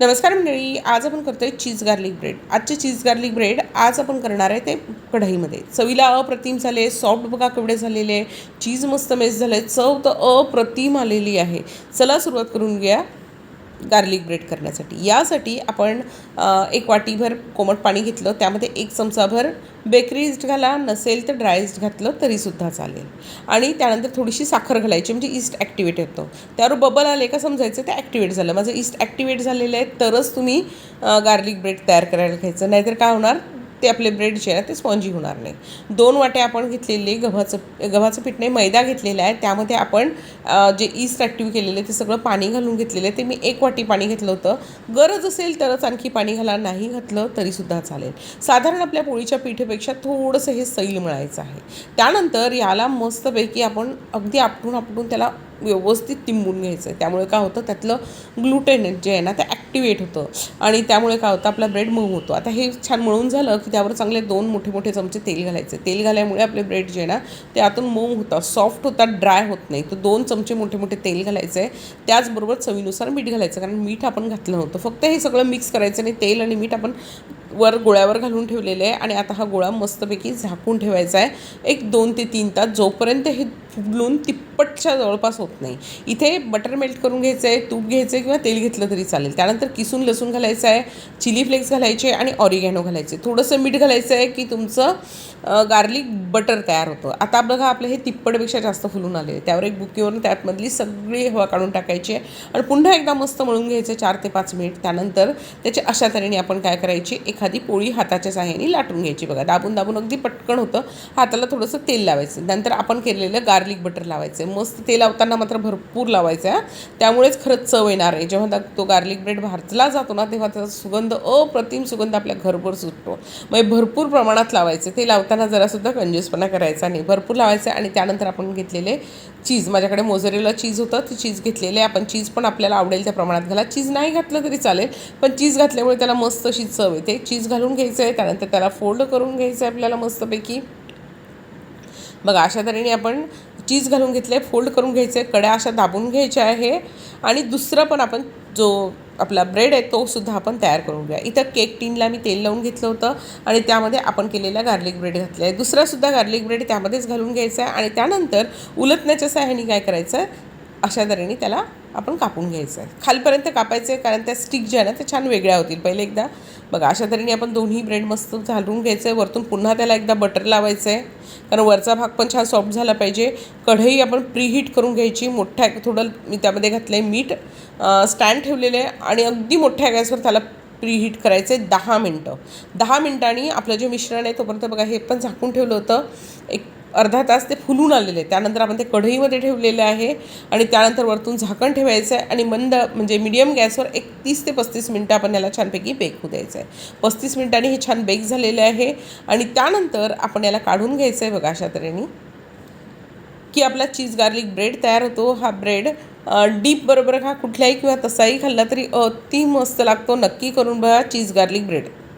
नमस्कार मंडळी आज आपण करतो आहे चीज गार्लिक ब्रेड. आजचे चीज गार्लिक ब्रेड आज आपण करणार आहे ते कढईमध्ये. चवीला अप्रतिम झाले सॉफ्ट बघा केवढे झालेले चीज मस्त मेस झाले चव तर अप्रतिम आलेली आहे. चला सुरुवात करून घ्या गार्लिक ब्रेड करण्यासाठी. यासाठी आपण एक वाटीभर कोमट पाणी घेतलं त्यामध्ये एक चमचाभर बेकरी इस्ट घाला नसेल तर ड्राय इस्ट घातलं तरीसुद्धा चालेल. आणि त्यानंतर थोडीशी साखर घालायची म्हणजे इस्ट ॲक्टिवेट येतो त्यावर बबल आले का समजायचं ते ॲक्टिवेट झालं. माझं इस्ट ॲक्टिवेट झालेलं आहे तरच तुम्ही गार्लिक ब्रेड तयार करायला घ्यायचं. नाहीतर काय होणार ते आपले ब्रेड जे आहे ते स्पॉन्जी होणार नाही. दोन वाटे आपण घेतलेले गव्हाचं गव्हाचं पीठ नाही मैदा घेतलेला आहे. त्यामध्ये आपण जे ईस्ट ॲक्टिव्ह केलेले ते सगळं पाणी घालून घेतलेलं आहे ते मी एक वाटी पाणी घेतलं होतं. गरज असेल तरच आणखी पाणी घाला नाही घातलं तरीसुद्धा चालेल. साधारण आपल्या पोळीच्या पिठेपेक्षा थोडंसं हे सैल मिळायचं आहे. त्यानंतर याला मस्तपैकी आपण अगदी आपटून आपटून त्याला व्यवस्थित तिंबून घ्यायचं आहे. त्यामुळे काय होतं त्यातलं ग्लुटेन जे आहे ना ते ॲक्टिवेट होतं. आणि त्यामुळे काय होतं आपला ब्रेड मऊ होतो. आता हे छान मळून झालं की त्यावर चांगले दोन मोठे मोठे चमचे तेल घालायचे. तेल घाल्यामुळे आपले ब्रेड जे आहे ना ते आतून मऊ होतात. सॉफ्ट होतात ड्राय होत नाही. तर दोन चमचे मोठे मोठे तेल घालायचे. आहे त्याचबरोबर चवीनुसार मीठ घालायचं. कारण मीठ आपण घातलं नव्हतं. फक्त हे सगळं मिक्स करायचं आणि तेल आणि मीठ आपण वर गोळ्यावर घालून ठेवलेले आहे. आणि आता हा गोळा मस्तपैकी झाकून ठेवायचा आहे. एक दोन ते तीन तास. जोपर्यंत हे फुगलून तिप्पटच्या जवळपास होत नाही. इथे बटर मेल्ट करून घ्यायचं आहे तूप घ्यायचं आहे किंवा तेल घेतलं तरी चालेल. त्यानंतर किसून लसूण घालायचं आहे चिली फ्लेक्स घालायचे आणि ऑरिगॅनो घालायचे. थोडंसं मीठ घालायचं आहे की तुमचं गार्लिक बटर तयार होतं. आता बघा आपलं हे तिप्पटपेक्षा जास्त फुलून आले त्यावर एक बुकीवरून त्यातमधली सगळी हवा काढून टाकायची आहे. आणि पुन्हा एकदा मस्त मळून घ्यायचं चार ते पाच मिनिट. त्यानंतर त्याची अशा तऱ्हेने आपण काय करायची एखादी पोळी हाताच्या साह्याने लाटून घ्यायची बघा. दाबून दाबून अगदी पटकन होतं. हाताला थोडंसं तेल लावायचं. नंतर आपण केलेलं गार्लिक बटर लावायचं आहे. मस्त तेल लावताना मात्र भरपूर लावायचं आहे त्यामुळेच खरंच चव येणार आहे. जेव्हा तो गार्लिक ब्रेड भाजला जातो ना तेव्हा त्याचा सुगंध अप्रतिम सुगंध आपल्या घरभर सुटतो. मग भरपूर प्रमाणात लावायचे. ते लावताना जरासुद्धा कंजूसपणा करायचा नाही. भरपूर लावायचं आणि त्यानंतर आपण घेतलेले चीज. माझ्याकडे मोझरेला चीज होतं. ती चीज घेतलेले आपण चीज पण आपल्याला आवडेल त्या प्रमाणात घाला. चीज नाही घातलं तरी चालेल. पण चीज घातल्यामुळे त्याला मस्त अशी चव येते. चीज घालून घ्यायचं आहे. त्यानंतर त्याला फोल्ड करून घ्यायचं आहे आपल्याला मस्तपैकी. बघा अशा तऱ्हेने आपण चीज घालून घेतले फोल्ड करून घ्यायचे कड्या अशा दाबून घ्यायच्या आहे. आणि दुसरं पण आपण जो आपला ब्रेड आहे तो सुद्धा आपण तयार करून घ्या इथं केक टीनला मी तेल लावून घेतलं होतं आणि त्यामध्ये आपण केलेला गार्लिक ब्रेड घातला आहे दुसरासुद्धा गार्लिक ब्रेड त्यामध्येच घालून घ्यायचा आहे आणि त्यानंतर उलटण्याच्या सहाय्याने काय करायचं आहे अशा तऱ्हेने त्याला आपण कापून घ्यायचं आहे खालपर्यंत कापायचं आहे कारण त्या स्टिक ज्या आहे ना त्या छान वेगळ्या होतील. पहिले एकदा बघा अशा तऱ्हेने आपण दोन्ही ब्रेड मस्त घालून घ्यायचं आहे वरतून पुन्हा त्याला एकदा बटर लावायचं आहे कारण वरचा भाग पण छान सॉफ्ट झाला पाहिजे. कढई आपण प्रीहीट करून घ्यायची. मोठ्या थोडं मी त्यामध्ये घातलं आहे मीठ स्टँड ठेवलेले आहे आणि अगदी मोठ्या गॅसवर त्याला प्रीहीट करायचे दहा मिनटं. दहा मिनटांनी आपलं जे मिश्रण आहे तोपर्यंत बघा हे पण झाकून ठेवलं होतं. एक अर्धा तास ते फुलून आलेले आहे त्यानंतर आपण ते कढईमध्ये ठेवलेले आहे आणि त्यानंतर वरतून झाकण ठेवायचं आहे आणि मंद म्हणजे मीडियम गॅसवर एक तीस ते पस्तीस मिनटं आपण याला छानपैकी बेक होऊ द्यायचं आहे. पस्तीस मिनटांनी हे छान बेक झालेले आहे आणि त्यानंतर आपण याला काढून घ्यायचं आहे बघा अशा तऱ्हेने की आपला चीज गार्लिक ब्रेड तयार होतो. हा ब्रेड डीप बरोबर हा कुठल्याही किंवा तसाही खाल्ला तरी अति मस्त लागतो. नक्की करून बघा चीज गार्लिक ब्रेड